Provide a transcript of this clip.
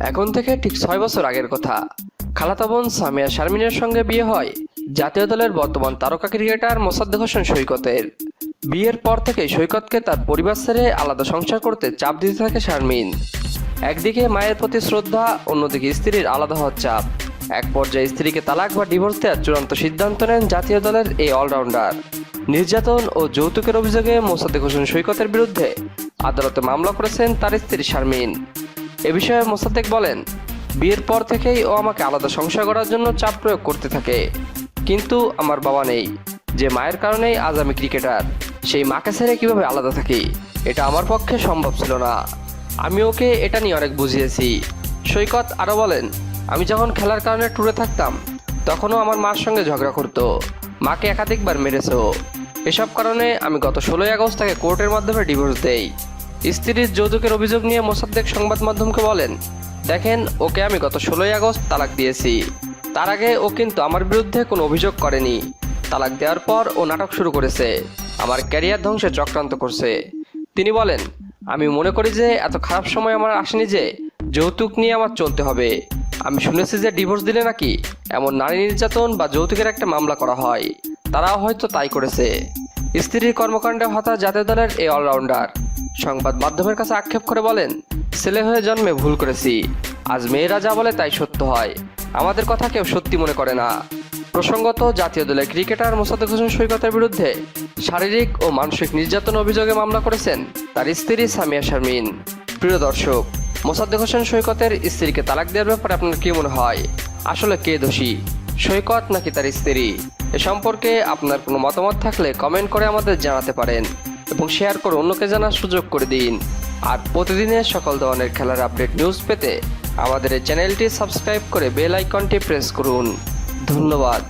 এখন থেকে ঠিক ছয় বছর আগের কথা। খালাতা বোন সামিয়া শারমিনের সঙ্গে বিয়ে হয়। জাতীয় দলের বর্তমান তারকা ক্রিকেটার মোসাদ্দেক হোসেন সৈকতের। বিয়ের পর থেকে সৈকতকে তার পরিবার ছেড়ে আলাদা সংসার করতে চাপ দিতে থাকে শারমিন। একদিকে মায়ের প্রতি শ্রদ্ধা, অন্যদিকে স্ত্রীর আলাদা হওয়ার চাপ। এক পর্যায়ে স্ত্রীকে তালাক বা ডিভোর্স দেওয়ার চূড়ান্ত সিদ্ধান্ত নেন জাতীয় দলের এই অলরাউন্ডার। নির্যাতন ও যৌতুকের অভিযোগে মোসাদ্দেক হোসেন সৈকতের বিরুদ্ধে আদালতে মামলা করেছেন তার স্ত্রী শারমিন। এ বিষয়ে মোসাদ্দেক বলেন, বিয়ের পর থেকেই ও আমাকে আলাদা সংসার করার জন্য চাপ প্রয়োগ করতে থাকে। কিন্তু আমার বাবা নেই। যে মায়ের কারণেই আজ আমি ক্রিকেটার, সেই মাকে ছেড়ে কীভাবে আলাদা থাকি? এটা আমার পক্ষে সম্ভব ছিল না। আমি ওকে এটা নিয়ে অনেক বুঝিয়েছি। সৈকত আরও বলেন, আমি যখন খেলার কারণে ট্যুরে থাকতাম, তখনও আমার মার সঙ্গে ঝগড়া করতো। মাকে একাধিকবার মেরেছ এসব কারণে আমি গত ষোলোই আগস্ট তাকে কোর্টের মাধ্যমে ডিভোর্স দেই। স্ত্রীর যৌতুকের অভিযোগ নিয়ে মোসাদ্দেক সংবাদ মাধ্যমকে বলেন, দেখেন, ওকে আমি গত ষোলোই আগস্ট তালাক দিয়েছি। তার আগে ও কিন্তু আমার বিরুদ্ধে কোনো অভিযোগ করেনি। তালাক দেওয়ার পর ও নাটক শুরু করেছে। আমার ক্যারিয়ার ধ্বংসে চক্রান্ত করছে। তিনি বলেন, আমি মনে করি যে এত খারাপ সময় আমার আসেনি যে যৌতুক নিয়ে আমার চলতে হবে। আমি শুনেছি যে ডিভোর্স দিলে নাকি এমন নারী নির্যাতন বা যৌতুকের একটা মামলা করা হয়। তারাও হয়তো তাই করেছে। স্ত্রীর কর্মকাণ্ডে হতাশ জাতীয় দলের এই অলরাউন্ডার সংবাদ মাধ্যমের কাছে আক্ষেপ করে বলেন, ছেলে হয়ে জন্মে ভুল করেছি। আজ মেয়েরা যা বলে তাই সত্য হয়। আমাদের কথা কেউ সত্যি মনে করে না। প্রসঙ্গত, জাতীয় দলের ক্রিকেটার মোসাদ্দেক হোসেন সৈকতের বিরুদ্ধে শারীরিক ও মানসিক নির্যাতন অভিযোগে মামলা করেছেন তার স্ত্রী সামিয়া শারমিন। প্রিয় দর্শক, মোসাদ্দেক হোসেন সৈকতের স্ত্রীকে তালাক দেওয়ার ব্যাপারে আপনার কি মনে হয়? আসলে কে দোষী? সৈকত নাকি তার স্ত্রী? এ সম্পর্কে আপনার কোনো মতামত থাকলে কমেন্ট করে আমাদের জানাতে পারেন। এবং শেয়ার করে অন্যকে জানার সুযোগ করে দিন। আর প্রতিদিনের সকল ধরনের খেলার আপডেট নিউজ পেতে আমাদের এই চ্যানেলটি সাবস্ক্রাইব করে বেল আইকনটি প্রেস করুন। ধন্যবাদ।